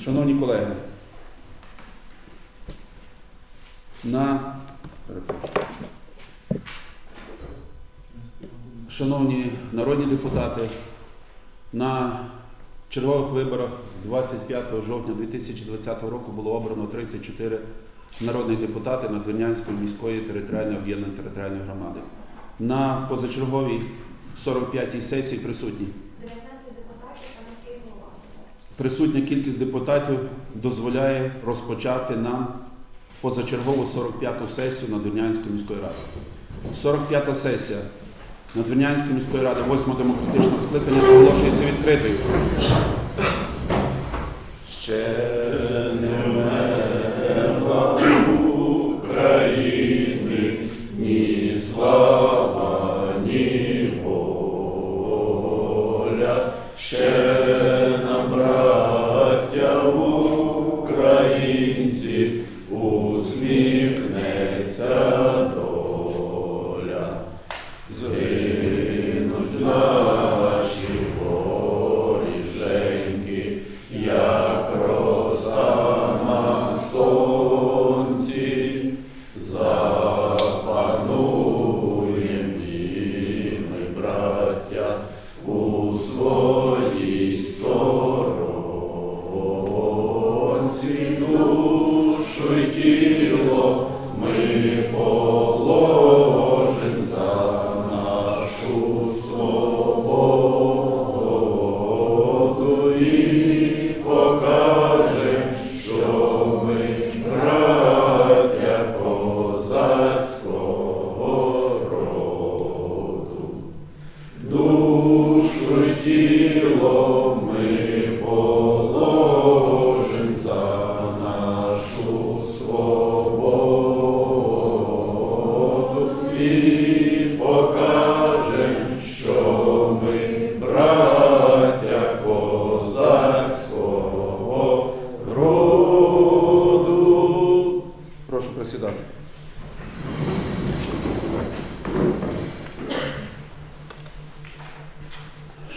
Шановні колеги, на. Шановні народні депутати, на чергових виборах 25 жовтня 2020 року було обрано 34 народних депутати Надвірнянської міської територіальної об'єднаної територіальної громади. На позачерговій 45-й сесії присутні 19 депутатів та міський голова. Присутня кількість депутатів дозволяє розпочати нам позачергову 45-ту сесію Надвірнянської міської ради. 45-та сесія Надвірнянської міської ради, 8 демократичного скликання оголошується відкритою.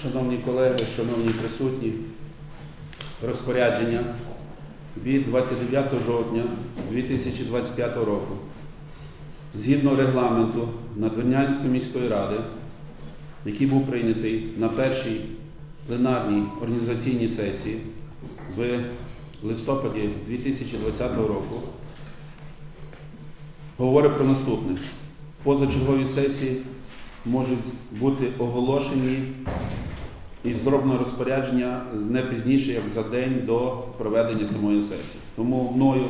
Шановні колеги, шановні присутні, розпорядження від 29 жовтня 2025 року згідно регламенту Надвірнянської міської ради, який був прийнятий на першій пленарній організаційній сесії в листопаді 2020 року, говорить про наступне. Позачергові сесії можуть бути оголошені і зроблено розпорядження не пізніше, як за день до проведення самої сесії. Тому мною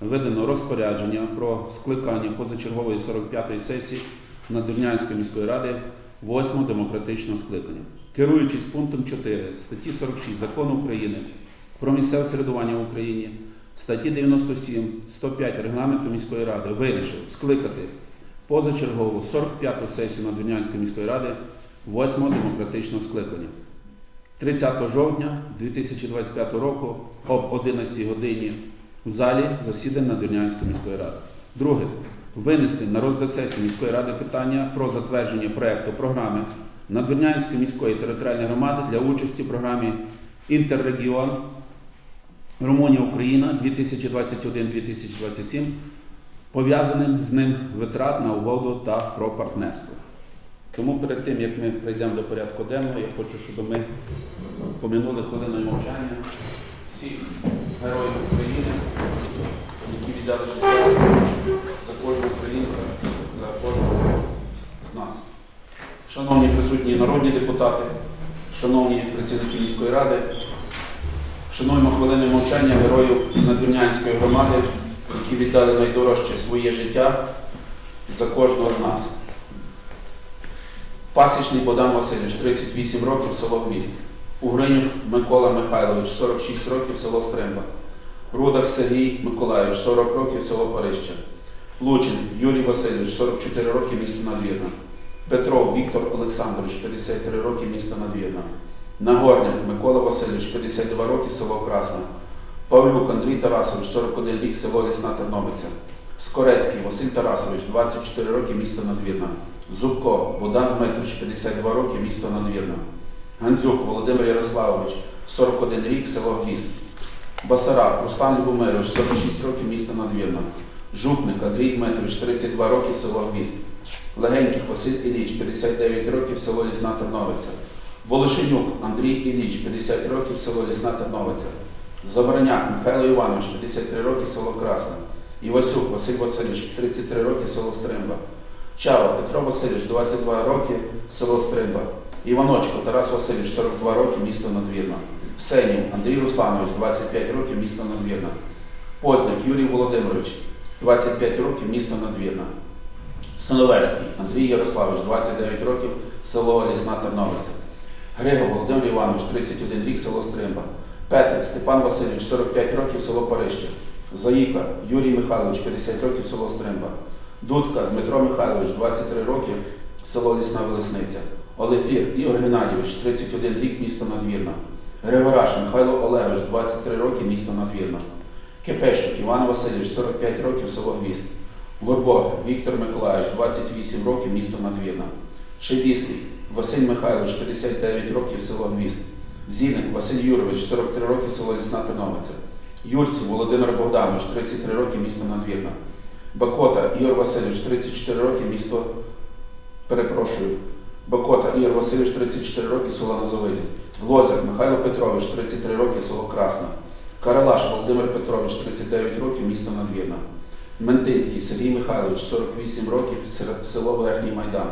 видано розпорядження про скликання позачергової 45-ї сесії Надвірнянської міської ради 8 демократичного скликання. Керуючись пунктом 4 статті 46 Закону України про місцеве самоврядування в Україні, статті 97, 105 Регламенту міської ради вирішив скликати позачергову 45-ту сесію Надвірнянської міської ради 8 демократичного скликання. 30 жовтня 2025 року об 11 годині в залі засідань Надвірнянської міської ради. Друге. Винести на розгляд сесії міської ради питання про затвердження проекту програми Надвірнянської міської територіальної громади для участі в програмі Інтеррегіон Румунія Україна 2021-2027, пов'язаним з ним витрат на угоду та про партнерство. Тому перед тим, як ми прийдемо до порядку денного, я хочу, щоб ми помінули хвилиною мовчання всіх героїв України, які віддали життя за кожного українця, за кожного з нас. Шановні присутні народні депутати, шановні працівники міської ради, шануємо хвилиною мовчання героїв Надвірнянської громади, які віддали найдорожче своє життя за кожного з нас. Пасічний Богдан Васильович, 38 років, село Гвізд. Угринюк Микола Михайлович, 46 років, село Стримба. Рудак Сергій Миколайович, 40 років, село Парища. Лучин Юрій Васильович, 44 роки, місто Надвірна. Петров Віктор Олександрович, 53 роки, місто Надвірна. Нагорняк Микола Васильович, 52 роки, село Красна. Павлюк Андрій Тарасович, 41 рік, село Лісна Терновиця. Скорецький Василь Тарасович, 24 роки, місто Надвірна. Зубко Богдан Дмитрович, 52 роки, місто Надвірна. Гандзюк Володимир Ярославович, 41 рік, село Гвізд. Басараб Руслан Любомирович, 46 років, місто Надвірна. Жупник Андрій Дмитрович, 32 роки, село Гвіст. Легеньких Василь Іліч, 59 років, село Лісна Терновиця. Волошенюк Андрій Іліч, 50 років, село Лісна Терновиця. Забороняк Михайло Іванович, 53 роки, село Красне. Івасюк Василь Васильович, 33 роки, село Стримба. Чава Петро Васильович, 22 роки, село Стримба. Іваночко Тарас Васильович, 42 роки, місто Надвірна. Сенів Андрій Русланович, 25 років, місто Надвірна. Позняк Юрій Володимирович, 25 років, місто Надвірна. Синоверський Андрій Ярославович, 29 років, село Лісна Терновиця. Григор Володимир Іванович, 31 рік, село Стримба. Петрик Степан Васильович, 45 років, село Парище. Заїка Юрій Михайлович, 50 років, село Стримба. Дудка Дмитро Михайлович, 23 роки, село Лісна Велесниця. Олефір Ігор Геннадійович, 31 рік, місто Надвірна. Григораш Михайло Олегович, 23 роки, місто Надвірна. Кипещук Іван Васильович, 45 років, село Гвіст. Горбок Віктор Миколаївич, 28 років, місто Надвірна. Шибіський Василь Михайлович, 59 років, село Гвіст. Зіник Василь Юрович, 43 роки, село Лісна Терновиця. Юрців Володимир Богданович, 33 роки, місто Надвірна. Бакота Ігор Васильович, 34 роки, місто перепрошую. Бакота Ігор Васильович, 34 роки, село Назовизі. Лозик Михайло Петрович, 33 роки, село Красна. Каралаш Володимир Петрович, 39 років, місто Надвірна. Ментинський Сергій Михайлович, 48 років, село Верхній Майдан.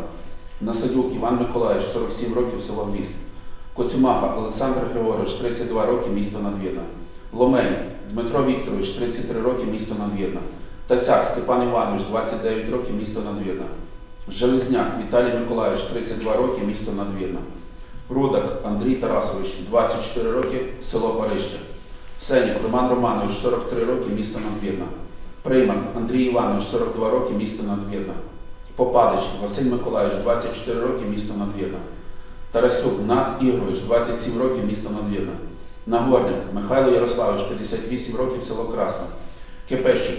Насадюк Іван Миколаївич, 47 років, село Гвіст. Коцюмаха Олександр Григорович, 32 роки, місто Надвірна. Ломей Дмитро Вікторович, 33 роки, місто Надвірна. Тацяк Степан Іванович, 29 років, місто Надвірна. Железняк Віталій Миколаївич, 32 роки, місто Надвірна. Рудак Андрій Тарасович, 24 роки, село Парище. Сенік Роман Романович, 43 роки, місто Надвірна. Прийман Андрій Іванович, 42 роки, місто Надвірна. Попадич Василь Миколаївич, 24 роки, місто Надвірна. Тарасюк Над Ігорович, 27 років, місто Надвірна. Нагорник Михайло Ярославович, 58 років, село Красне. Кипещик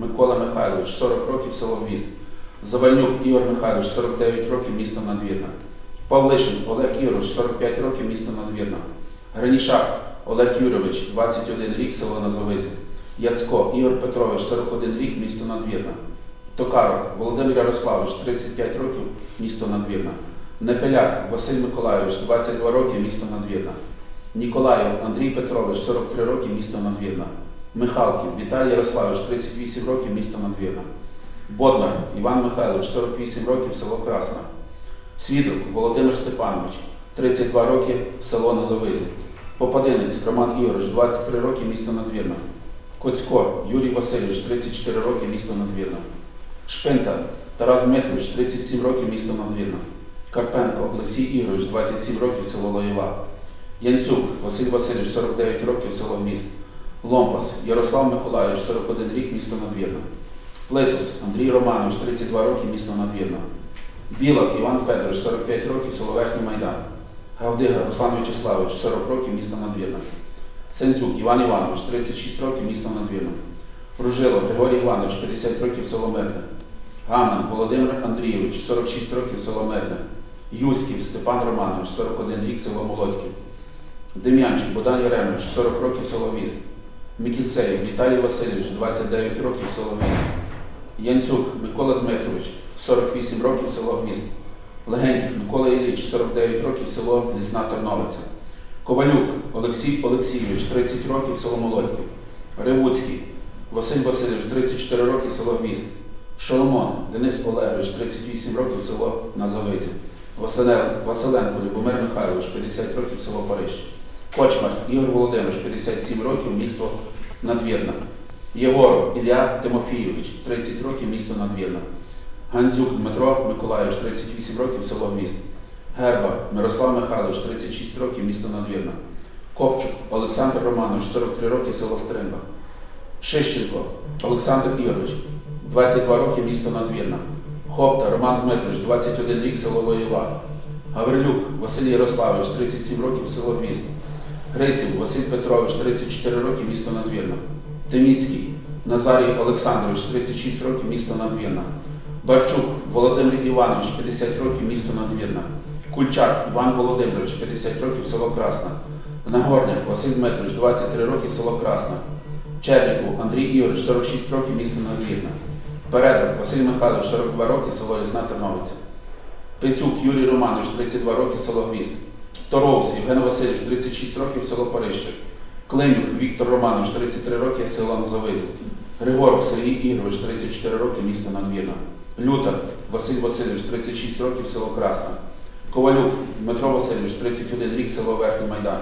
Микола Михайлович, 40 років, село Гвіст. Завальнюк Ігор Михайлович, 49 років, місто Надвірна. Павлишин Олег Ігорович, 45 років, місто Надвірна. Гранішак Олег Юрійович, 21 рік, село Назовизі. Яцко Ігор Петрович, 41 рік, місто Надвірна. Токаров Володимир Ярославович, 35 років, місто Надвірна. Непеляк Василь Миколайович, 22 роки, місто Надвірна. Ніколаєв Андрій Петрович, 43 роки, місто Надвірна. Михалків Віталій Ярославович, 38 років, місто Надвірна. Боднар Іван Михайлович, 48 років, село Красна. Свідок Володимир Степанович, 32 роки, село Назовизі. Попадинець Роман Ігорович, 23 роки, місто Надвірна. Коцько Юрій Васильович, 34 роки, місто Надвірна. Шпинта Тарас Дмитрович, 37 років, місто Надвірна. Карпенко Олексій Ігорович, 27 років, село Лоєва. Янцюк Василь Васильович, 49 років, село Міст. Ломпас Ярослав Миколайович, 41 рік, місто Надвірна. Плитус Андрій Романович, 32 роки, місто Надвірна. Білак Іван Федорович, 45 років, село Верхній Майдан. Гавдига Руслан Вячеславович, 40 років, місто Надвірна. Сенцюк Іван Іванович, 36 років, місто Надвірна. Ружило Григорій Іванович, 50 років, село Мирне. Гамен Володимир Андрійович, 46 років, село Мирне. Юськів Степан Романович, 41 рік, село Молодьків. Дем'янчик Богдан Яремович, 40 років, село Віст. Мікіцеєв Віталій Васильович, 29 років, село Віст. Янцюк Микола Дмитрович, 48 років, село Гвіст. Легеньких Микола Ілліч, 49 років, село Лісна Терновиця. Ковалюк Олексій Олексійович, 30 років, село Молодьків. Ревуцький Василь Васильович, 34 роки, село Гвіст. Шоломон Денис Олегович, 38 років, село Назавизі. Василен- Василенко Любомир Михайлович, 50 років, село Париж. Кочмар Ігор Володимирович, 57 років, місто Надвірна. Єгоров Ілля Тимофійович, 30 років, місто Надвірна. Гандзюк Дмитро Миколайович, 38 років, село Гвіст. Герба Мирослав Михайлович, 36 років, місто Надвірна. Копчук Олександр Романович, 43 роки, село Стримба. Шищенко Олександр Ігорович, 22 роки, місто Надвірна. Хопта Роман Дмитрович, 21 рік, село Лоєва. Гаврилюк Василь Ярославович, 37 років, село Гвіст. Гриців Василь Петрович, 34 роки, місто Надвірна. Тиміцький Назарій Олександрович, 36 років, місто Надвірна. Барчук Володимир Іванович, 50 років, місто Надвірна. Кульчак Іван Володимирович, 50 років, село Красна. Нагорняк Василь Дмитрович, 23 роки, село Красна. Черніку Андрій Ігорович, 46 років, місто Надвірна. Передрок Василь Михайлович, 42 роки, село Ясна Терновиця. Пицюк Юрій Романович, 32 роки, село Гвізд. Торовс Євген Васильович, 36 років, село Парище. Климюк Віктор Романович, 33 роки, село Назавизів. Григоров Сергій Ігорович, 34 роки, місто Надвірна. Лютер Василь Васильович, 36 років, село Красна. Ковалюк Дмитро Васильович, 31 рік, село Верхній Майдан.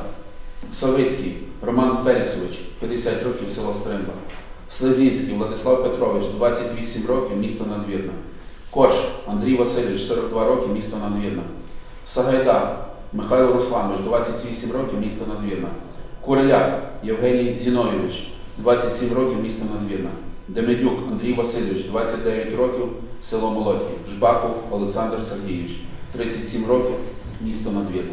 Савицький Роман Феліксович, 50 років, село Стримба. Слезінський Владислав Петрович, 28 років, місто Надвірна. Корж Андрій Васильович, 42 роки, місто Надвірна. Сагайда Михайло Русланович, 28 років, місто Надвірна. Куриляк Євгеній Зіновійович, 27 років, місто Надвірна. Демедюк Андрій Васильович, 29 років, село Молодьки. Жбаков Олександр Сергійович, 37 років, місто Надвірна.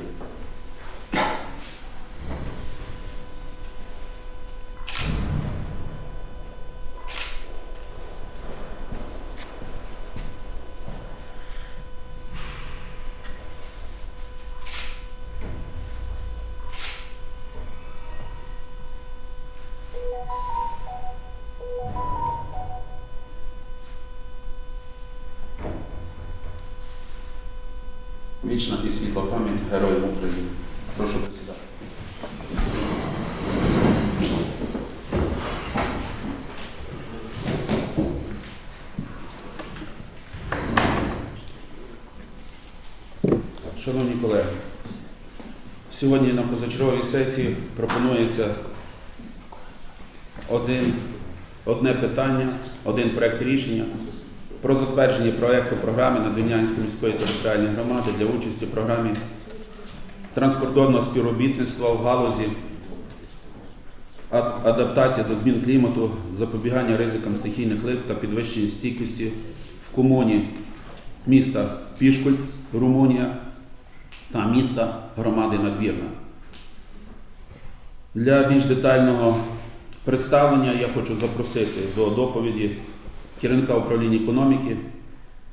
Вічна і світла пам'ять Героїв України. Прошу присідати. Шановні колеги, сьогодні на позачерговій сесії пропонується один, одне питання, один проект рішення про затвердження проекту програми Надвірнянської міської територіальної громади для участі в програмі транскордонного співробітництва в галузі адаптації до змін клімату, запобігання ризикам стихійних лих та підвищення стійкості в комуні міста Пішкуль, Румунія та міста громади Надвірна. Для більш детального представлення я хочу запросити до доповіді керівника управління економіки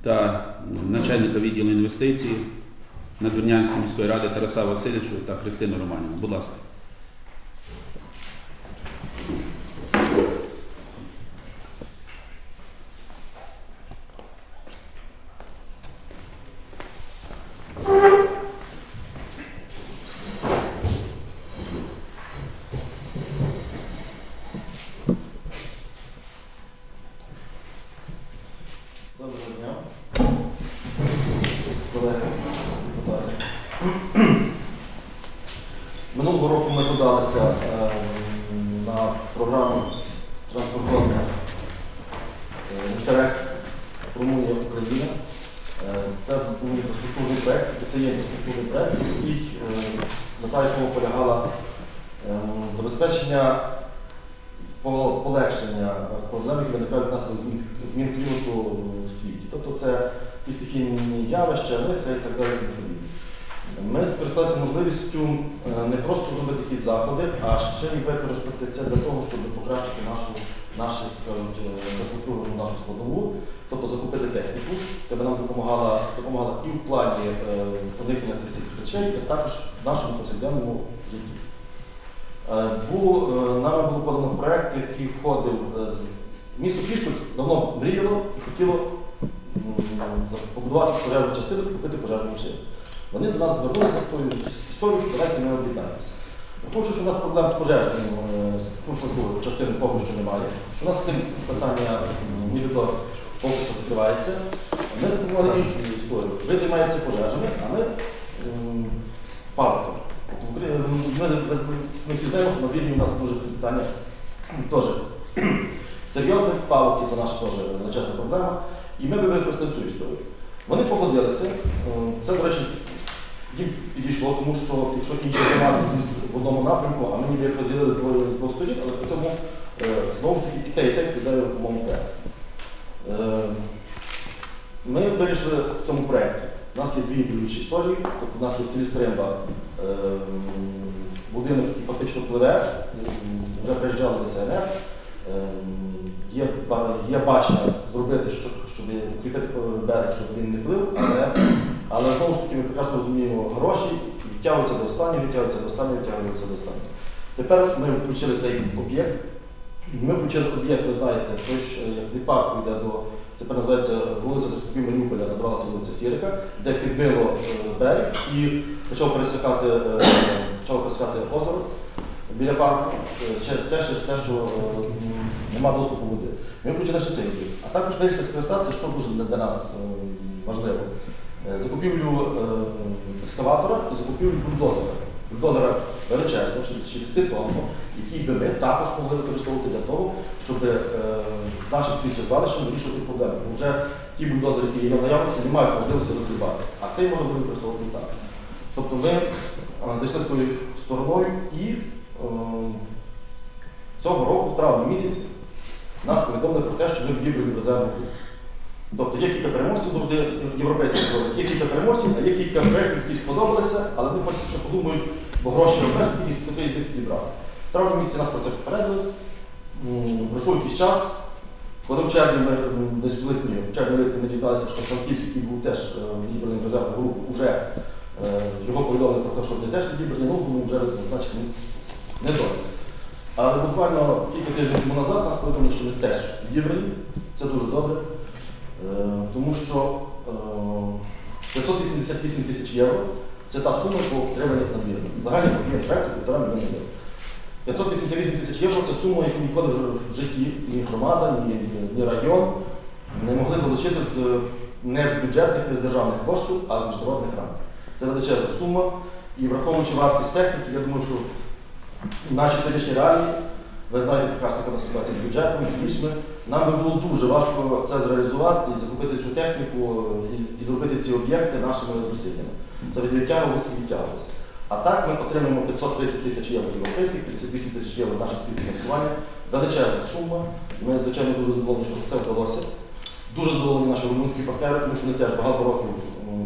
та начальника відділу інвестицій Надвірнянської міської ради Тараса Васильовича та Христину Романівну. Будь ласка. Доброго дня. Колеги, депутати. Минулого року ми подалися е, на програму транспортування Інтерект Румунія Україна. Е, Це був інфраструктурний проєкт, це є інфраструктурний проєкт, який е, мета якого полягала е, забезпечення полегшення проблем, які виникають внаслідок змін, змін клімату в світі. Тобто це ті стихійні явища, лихи і так далі. Ми скористалися можливістю е, не просто зробити якісь заходи, а ще й використати це для того, щоб покращити нашу, нашу е, нашу складову, тобто закупити техніку, яка нам допомагала, допомагала і в плані е, уникнення цих всіх речей, і також в нашому повсякденному житті. Е, е, нами було подано проект, який входив е, з місто Пішкут давно мріяло і хотіло побудувати пожежну частину купити пожежну машину. Вони до нас звернулися з тою історією, що давайте ми об'єднаємося. Хочу, що у нас проблем з пожежною е, з частиною поки що немає. Що у нас з цим питання нібито поки що скривається. Ми запропонували іншу історію. Ви займаєтеся пожежами, а ми м, паводком. От в Україні- Ми, всі знаємо, що на Вільні у нас дуже питання теж серйозне. Паводки це наша теж величезна проблема. І ми би використали цю історію. Вони погодилися. Це, до речі, їм підійшло, тому що якщо інші йдуть в одному напрямку, а ми ніби як розділили з двох, сторін, але при цьому е, знову ж таки і те, і те піддає в одному проєкті. Е, Ми вирішили в цьому проєкті. У нас є дві діючі історії, тобто у нас є в селі Стримба е, будинок, який фактично пливе, вже приїжджали ДСНС. Е, Є, є бачення зробити, щоб, щоб укріпити берег, щоб він не плив, але, знову ж таки ми прекрасно розуміємо гроші, і Відтягується до останнього, відтягується до останнього, відтягується до останнього. Тепер ми включили цей об'єкт. Ми включили об'єкт, ви знаєте, той, що як від парку йде до, тепер називається вулиця Захисників Маріуполя, називалася вулиця Сірика, де підбило е, берег і почав пересікати, е, почав пересікати озеро біля парку, е, теж через те, що нема доступу води. Ми включили ще цей об'єкт. А також вирішили скористатися, що дуже для, нас важливо. Е, Закупівлю е, екскаватора і закупівлю бульдозера. Бульдозера величезного, 60 тонн, який би ми також могли використовувати для того, щоб е, з нашим сміттєзвалищем вирішувати проблеми. Бо вже ті бульдозери, які є в наявності, не мають можливості розгрібати. А цей можна буде використовувати і так. Тобто ми е, зайшли такою стороною і е, цього року, в травні місяці, нас повідомили про те, що ми відібрані резервну групу. Тобто є кілька переможців, завжди європейські роблять. Є кілька переможців, а є кілька проєктів, які сподобалися, але вони потім ще подумають, бо гроші обмежені, і хтось з них підібрати. В травні місяці нас про це попередили. Пройшов якийсь час. Коли в червні ми десь в липні, в червні-липні ми дізналися, що Франківський який був теж е, відібраний в резервну групу, вже е, його повідомили про те, що вони теж відібрані, ну тому вже значить не, не добре. Але буквально кілька тижнів тому назад нас повідомили, що ми теж відібрані. Це дуже добре. Е, Тому що е, 588 тисяч євро це та сума, яку отримали надмірно. Загальний об'єм проєкту півтора мільйона євро. 588 тисяч євро це сума, яку ніколи вже в житті ні громада, ні, ні район не могли залучити з, не з бюджетних, не з державних коштів, а з міжнародних рамок. Це величезна сума. І враховуючи вартість техніки, я думаю, що наші сьогоднішні реалії, ви знаєте прекрасно, яка ситуація з бюджетом, з грішми, нам би було дуже важко це зреалізувати і закупити цю техніку і, і зробити ці об'єкти нашими зусиллями. Це від відтягувалося і відтягувалося. А так ми отримаємо 530 тисяч євро європейських, 38 тисяч євро наше співфінансування. Величезна сума. Ми, звичайно, дуже задоволені, що це вдалося. Дуже задоволені наші румунські партнери, тому що вони теж багато років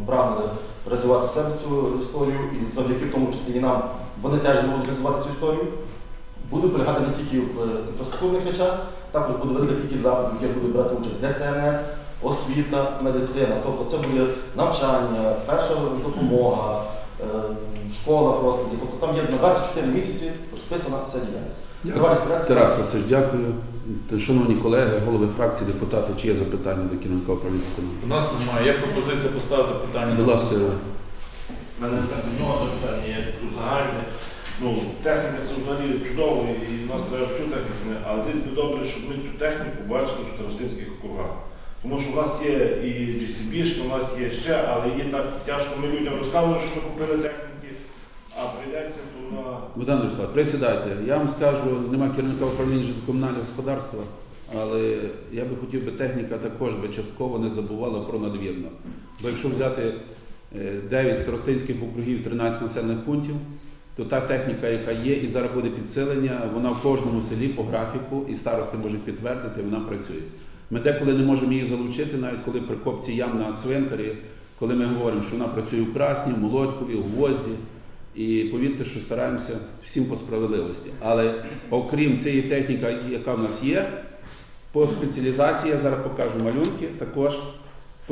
прагнули розвивати в себе цю історію, і завдяки в тому числі і нам вони теж зможуть розвивати цю історію. Буде полягати не тільки в е, інфраструктурних речах, також буде велика кількість заходів, де буде брати участь ДСНС, освіта, медицина. Тобто це буде навчання, перша допомога, е, в школах розкладі. Тобто там є на 24 місяці розписана вся діяльність. Тарас Васильович, дякую. Шановні колеги, голови фракції, депутати, чи є запитання до керівника управління економіки? У нас немає. Є пропозиція поставити питання. Будь ласка. У мене так до нього запитання є загальне. Ну, техніка це взагалі чудово, і в нас треба всю техніку, але десь би добре, щоб ми цю техніку бачили в старостинських округах. Тому що в нас є і GCB, у нас є ще, але є так тяжко. Ми людям розказували, що ми купили техніки, а прийдеться то на Богдан Ярослав, присідайте. Я вам скажу, нема керівника управління житлово-комунального господарства, але я би хотів би техніка також би частково не забувала про надвірно. Бо якщо взяти е, 9 старостинських округів, 13 населених пунктів, то та техніка, яка є, і зараз буде підсилення, вона в кожному селі по графіку, і старости можуть підтвердити, вона працює. Ми деколи не можемо її залучити, навіть коли при копці ям на цвинтарі, коли ми говоримо, що вона працює у Красні, Молодькові, у Гвозді. І повірте, що стараємося всім по справедливості. Але окрім цієї техніки, яка в нас є, по спеціалізації, я зараз покажу малюнки, також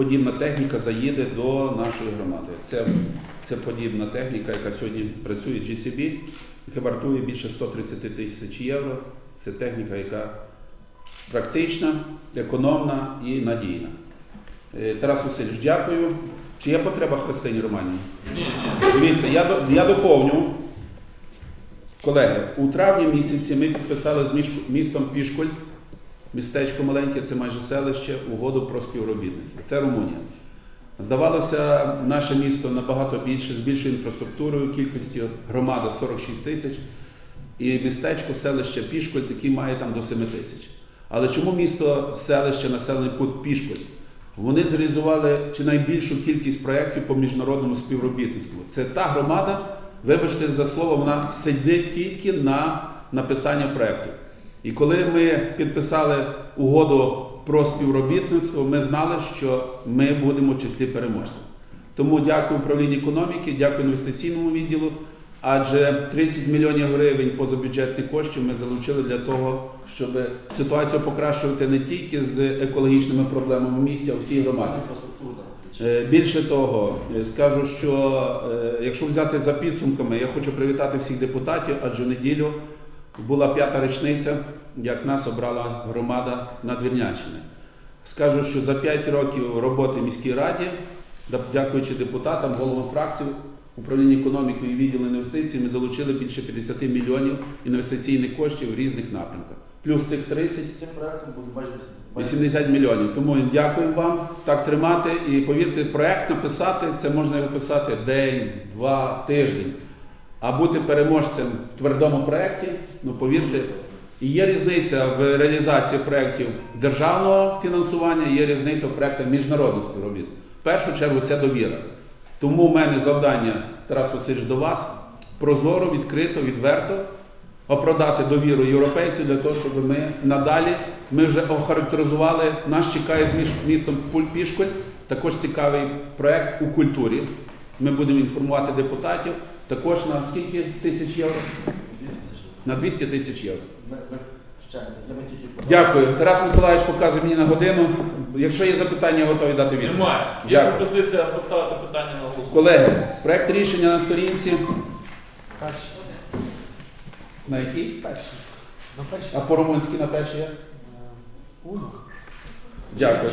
подібна техніка заїде до нашої громади. Це, це подібна техніка, яка сьогодні працює GCB, яка вартує більше 130 тисяч євро. Це техніка, яка практична, економна і надійна. Е, Тарас Васильович, дякую. Чи є потреба Христині? Ні, ні. Дивіться, я, я доповню. Колеги, у травні місяці ми підписали з містом Пішколь, містечко маленьке, це майже селище, угоду про співробітництво. Це Румунія. Здавалося, наше місто набагато більше, з більшою інфраструктурою, кількістю громади 46 тисяч, і містечко, селище Пішколь, такі має там до 7 тисяч. Але чому місто, селище, населений пункт Пішколь? Вони зреалізували чи найбільшу кількість проєктів по міжнародному співробітництву. Це та громада, вибачте за слово, вона сидить тільки на написання проєктів. І коли ми підписали угоду про співробітництво, ми знали, що ми будемо в числі переможців. Тому дякую управлінню економіки, дякую інвестиційному відділу. Адже 30 мільйонів гривень позабюджетних коштів ми залучили для того, щоб ситуацію покращувати не тільки з екологічними проблемами в місті, а всій громаді. Е, Більше того, е, скажу, що е, якщо взяти за підсумками, я хочу привітати всіх депутатів, адже в неділю була п'ята річниця, як нас обрала громада Надвірнянщини. Скажу, що за 5 років роботи в міській раді, дякуючи депутатам, головам фракцій, управління економікою і відділу інвестицій, ми залучили більше 50 мільйонів інвестиційних коштів в різних напрямках. Плюс тих 30 Цим проектом буде майже 80 мільйонів. Тому дякую вам так тримати. І повірте, проект написати це можна писати день, два, тиждень. А бути переможцем в твердому проєкті, ну повірте, і є різниця в реалізації проєктів державного фінансування, є різниця в проєктах міжнародного співробітництва. В першу чергу це довіра. Тому в мене завдання, Тарас Васильович, до вас прозоро, відкрито, відверто опродати довіру європейців для того, щоб ми надалі ми вже охарактеризували. Нас чекає з містом Пуль- Пішколь, також цікавий проект у культурі. Ми будемо інформувати депутатів. Також на скільки тисяч євро? На 200 тисяч євро. Дякую. Тарас Миколаївич показує мені на годину. Якщо є запитання, я готовий дати відповідь. Немає. Є Дякую. пропозиція поставити питання на голосування. Колеги, проект рішення на сторінці. Перший. На якій? Перший. На перший. А по-румунськи на першій як? Уно. Дякую.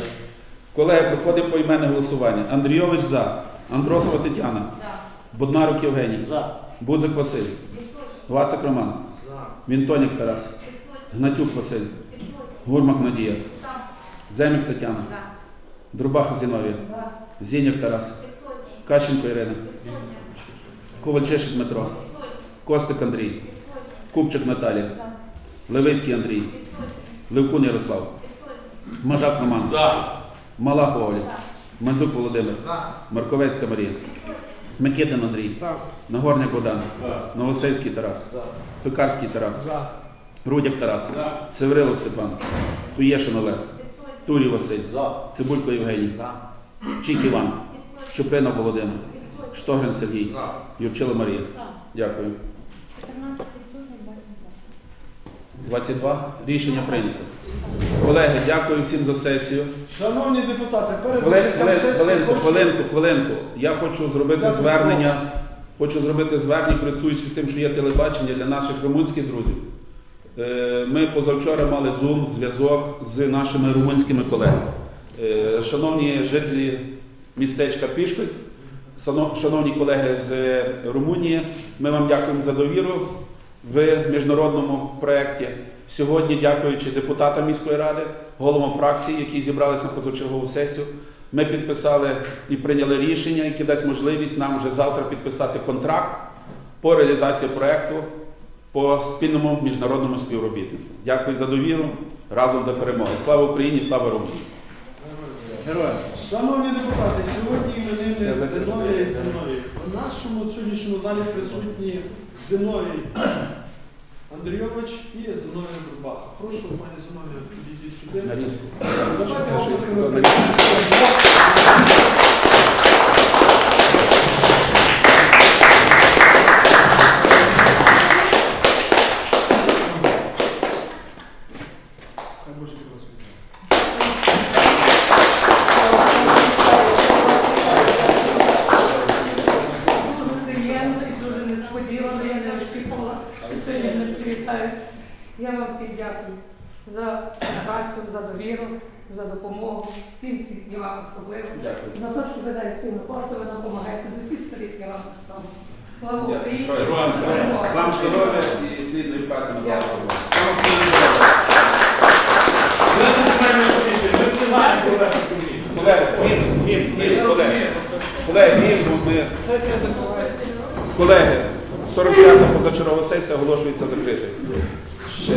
Колеги, проходимо поіменне голосування. Андрійович за. Андросова Тетяна. За. Боднарук Євгеній. За. Будзик Василь. Вацик Роман. Вінтонік Тарас. Гнатюк Василь. Гурмак Надія. Дземік Тетяна. За. Друбаха Зіновія. За. Зінік Тарас. Кащенко Ірина. Ковальчишин Дмитро. Костик Андрій. Купчик Наталія. Левицький Андрій. Левкун Ярослав. Мажак Роман. За. Малахова Оля. Мандзюк Володимир. Марковецька Марія. Микитин Андрій. Нагорняк Богдан. Новосельський Тарас. За. Пекарський Тарас. Рудяк Тарас. Севрилов Степан. Туєшин Олег. Турій Василь. За. Цибулько Євгеній. Чіх Іван. Чуприна Володимир. Штогрин Сергій. Юрчила Марія. Дякую. 14 присутніх, 22. 22. Рішення прийнято. Колеги, дякую всім за сесію. Шановні депутати, перед закриттям сесії хвилинку, хочу- хвилинку, хвилинку. Я хочу зробити Взяти звернення. Хочу зробити звернення, користуючись тим, що є телебачення для наших румунських друзів. Е, Ми позавчора мали зум, зв'язок з нашими румунськими колегами. Е, Шановні жителі містечка Пішколь, сано- шановні колеги з Румунії, ми вам дякуємо за довіру в міжнародному проєкті. Сьогодні, дякуючи депутатам міської ради, головам фракцій, які зібралися на позачергову сесію, ми підписали і прийняли рішення, яке дасть можливість нам вже завтра підписати контракт по реалізації проєкту по спільному міжнародному співробітництву. Дякую за довіру. Разом до перемоги. Слава Україні, слава Румунії! Героям. Шановні депутати, сьогодні іменини і Зиновій. В нашому сьогоднішньому залі присутні Зиновій Андрійович і Зиновій Бурбах. Прошу, пані Зиновія, підійдіть сюди. Нарізку. Давайте Це що я оплесками сказав, привітаємо. Хай Боже благословить. Дуже приємно і дуже несподівано, я не очікувала, що сьогодні мене привітають. Я вам всім дякую за працю, за довіру, за допомогу, всім всім і вам особливо. Дякую. За те, що ви даєте сильну кошту, ви нам допомагаєте з усіх сторін, я вам так само. Слава Україні! Вам здоров'я і плідної праці на благо. Ми встигаємо провести комісію. Колеги, гімн, гімн, гімн, колеги. Колеги, гімн, ми... Сесія закривається. Колеги, 45-та позачергова сесія оголошується закритою. Ще